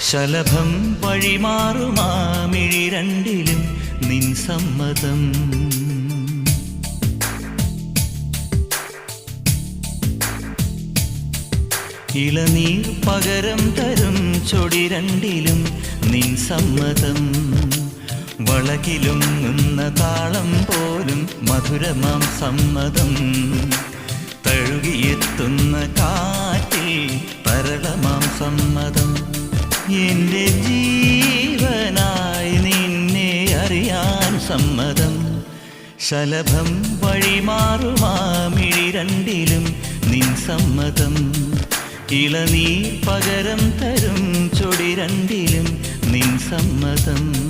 ശലഭം വഴിമാറുമാമിഴി രണ്ടിലും നിൻ സമ്മതം. ഇളനീർ പകരം തരും ചൊടി രണ്ടിലും നിൻ സമ്മതം. വളകിലും നിന്ന താളം പോലും മധുരമാം സമ്മതം. തഴുകിയെത്തുന്ന കാറ്റിൽ തരളമാം സമ്മതം. എന്റെ ജീവനായി നിന്നെ അറിയാൻ സമ്മതം. ശലഭം വഴിമാറുമാമിഴി രണ്ടിലും നിൻ സമ്മതം. ഇളനീർ പകരം തരും ചൊടി രണ്ടിലും നിൻ സമ്മതം.